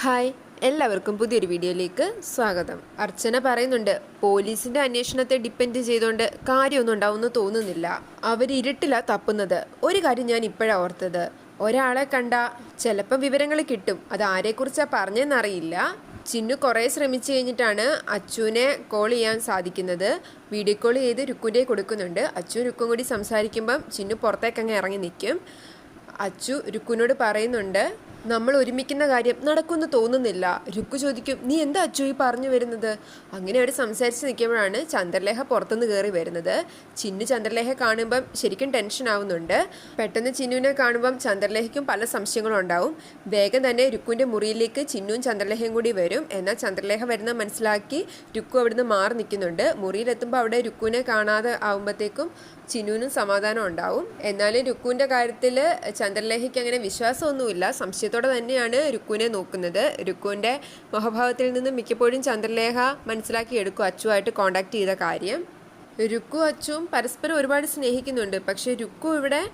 Hi എല്ലാവർക്കും പുതിയൊരു വീഡിയോയിലേക്ക് സ്വാഗതം. അർച്ചന പറയുന്നുണ്ട് പോലീസിന്റെ അന്വേഷണത്തെ ഡിപ്പെൻഡ് ചെയ്തുകൊണ്ട് കാര്യമൊന്നും ഉണ്ടാവുമെന്ന് തോന്നുന്നില്ല. അവർ ഇരുട്ടിലാ തപ്പുന്നത്. ഒരു കാര്യം ഞാൻ ഇപ്പോഴാണ് ഓർത്തത്. ഒരാളെ കണ്ട ചിലപ്പം വിവരങ്ങൾ കിട്ടും. അത് ആരെക്കുറിച്ചാണ് പറഞ്ഞെന്നറിയില്ല. ചിന്നു കുറേ ശ്രമിച്ചു കഴിഞ്ഞിട്ടാണ് അച്ചുവിനെ കോൾ ചെയ്യാൻ സാധിക്കുന്നത്. വീഡിയോ കോൾ ചെയ്ത് രുക്കുന്റെ കൊടുക്കുന്നുണ്ട്. അച്ചു രുക്കും കൂടി സംസാരിക്കുമ്പം ചിന്നു പുറത്തേക്കങ്ങ് ഇറങ്ങി നിൽക്കും അച്ചു രുക്കുനോട് പറയുന്നുണ്ട് നമ്മൾ ഒരുമിക്കുന്ന കാര്യം നടക്കുമെന്ന് തോന്നുന്നില്ല. രുക്കു ചോദിക്കും നീ എന്താ അച്ചു ഈ പറഞ്ഞു വരുന്നത്? അങ്ങനെ അവർ സംസാരിച്ച് നിൽക്കുമ്പോഴാണ് ചന്ദ്രലേഖ പുറത്തുനിന്ന് കയറി വരുന്നത്. ചിന്നു ചന്ദ്രലേഖ കാണുമ്പം ശരിക്കും ടെൻഷൻ ആവുന്നുണ്ട്. പെട്ടെന്ന് ചിന്നുവിനെ കാണുമ്പം ചന്ദ്രലേഖയ്ക്കും പല സംശയങ്ങളും ഉണ്ടാവും. വേഗം തന്നെ രുക്കുവിന്റെ മുറിയിലേക്ക് ചിന്നുവും ചന്ദ്രലേഖയും കൂടി വരും. എന്നാൽ ചന്ദ്രലേഖ വരുന്ന മനസ്സിലാക്കി രുക്കു അവിടുന്ന് മാറി നിൽക്കുന്നുണ്ട്. മുറിയിലെത്തുമ്പോൾ അവിടെ രുക്കുവിനെ കാണാതെ ആവുമ്പോഴത്തേക്കും ചിന്നുവിനും സമാധാനം ഉണ്ടാവും. എന്നാലും രുക്കുവിന്റെ കാര്യത്തിൽ ചന്ദ്രലേഖയ്ക്ക് അങ്ങനെ വിശ്വാസമൊന്നുമില്ല. സംശയത്തോടെ തന്നെയാണ് രുക്കുവിനെ നോക്കുന്നത്. രുക്കുവിന്റെ മുഖഭാവത്തിൽ നിന്നും മിക്കപ്പോഴും ചന്ദ്രലേഖ മനസ്സിലാക്കി എടുക്കും അച്ചുമായിട്ട് കോണ്ടാക്ട് ചെയ്ത കാര്യം. രുക്കു അച്ചും പരസ്പരം ഒരുപാട് സ്നേഹിക്കുന്നുണ്ട്. പക്ഷേ രുക്കു ഇവിടെ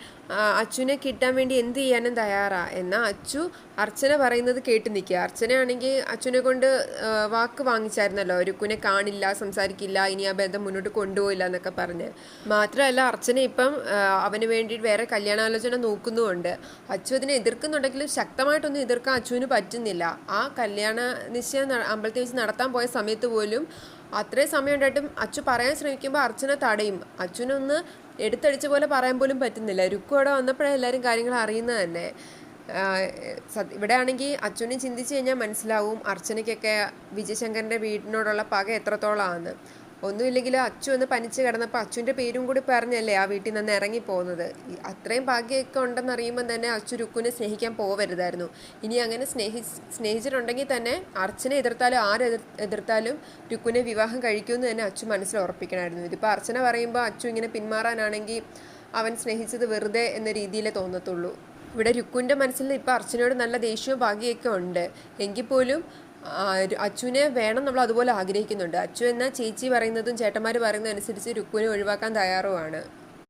അച്ചുവിനെ കിട്ടാൻ വേണ്ടി എന്ത് ചെയ്യാനും തയ്യാറാ എന്നാൽ അച്ചു അർച്ചന പറയുന്നത് കേട്ട് നിൽക്കുക. അർച്ചനയാണെങ്കിൽ അച്ഛനെ കൊണ്ട് വാക്ക് വാങ്ങിച്ചായിരുന്നല്ലോ. കുനെ കാണില്ല സംസാരിക്കില്ല ഇനി ആ ബന്ധം മുന്നോട്ട് കൊണ്ടുപോയില്ല എന്നൊക്കെ പറഞ്ഞ്. മാത്രമല്ല അർച്ചന ഇപ്പം അവന് വേണ്ടി വേറെ കല്യാണാലോചന നോക്കുന്നുമുണ്ട്. അച്ചു അതിനെ എതിർക്കുന്നുണ്ടെങ്കിലും ശക്തമായിട്ടൊന്നും എതിർക്കാൻ അച്ചുവിന് പറ്റുന്നില്ല. ആ കല്യാണ നിശ്ചയം അമ്പലത്തിൽ വെച്ച് നടത്താൻ പോയ സമയത്ത് പോലും അത്രയും സമയം ഉണ്ടായിട്ടും അച്ചു പറയാൻ ശ്രമിക്കുമ്പോൾ അർച്ചന തടയും. അച്ഛനൊന്ന് എടുത്തടിച്ച പോലെ പറയാൻ പോലും പറ്റുന്നില്ല. രുക്കു അവിടെ വന്നപ്പോഴാണ് എല്ലാവരും കാര്യങ്ങൾ അറിയുന്നത് തന്നെ. ഇവിടെ ആണെങ്കിൽ അച്ഛനെ ചിന്തിച്ച് കഴിഞ്ഞാൽ മനസ്സിലാവും അർച്ചനയ്ക്കൊക്കെ വിജയശങ്കറിന്റെ വീടിനോടുള്ള പക എത്രത്തോളമാണെന്ന് ഒന്നുമില്ലെങ്കിലും അച്ചു ഒന്ന് പനിച്ച് കിടന്നപ്പോൾ അച്ചുവിന്റെ പേരും കൂടി പറഞ്ഞല്ലേ ആ വീട്ടിൽ നിന്ന് ഇറങ്ങി പോകുന്നത്. അത്രയും ഭാഗ്യമൊക്കെ ഉണ്ടെന്ന് അറിയുമ്പോൾ തന്നെ അച്ചു രുക്കുവിനെ സ്നേഹിക്കാൻ പോവരുതായിരുന്നു. ഇനി അങ്ങനെ സ്നേഹി സ്നേഹിച്ചിട്ടുണ്ടെങ്കിൽ തന്നെ അർച്ചനെ എതിർത്താലും ആര് എതിർത്താലും രുക്കുവിനെ വിവാഹം കഴിക്കുമെന്ന് തന്നെ അച്ചു മനസ്സിൽ ഉറപ്പിക്കണമായിരുന്നു ഇതിപ്പോൾ അർച്ചന പറയുമ്പോൾ അച്ചു ഇങ്ങനെ പിന്മാറാനാണെങ്കിൽ അവൻ സ്നേഹിച്ചത് വെറുതെ എന്ന രീതിയിലേ തോന്നത്തുള്ളൂ. ഇവിടെ രുക്കുവിന്റെ മനസ്സിൽ ഇപ്പോൾ അർച്ചനയോട് നല്ല ദേഷ്യവും ഭാഗ്യമൊക്കെ ഉണ്ട്. എങ്കിൽ പോലും അച്ചുവിനെ വേണം നമ്മൾ അതുപോലെ ആഗ്രഹിക്കുന്നുണ്ട്. അച്ചു എന്ന ചേച്ചി പറയുന്നതും ചേട്ടന്മാർ പറയുന്നതും അനുസരിച്ച് രുക്കുവിനെ ഒഴിവാക്കാൻ തയ്യാറുമാണ്.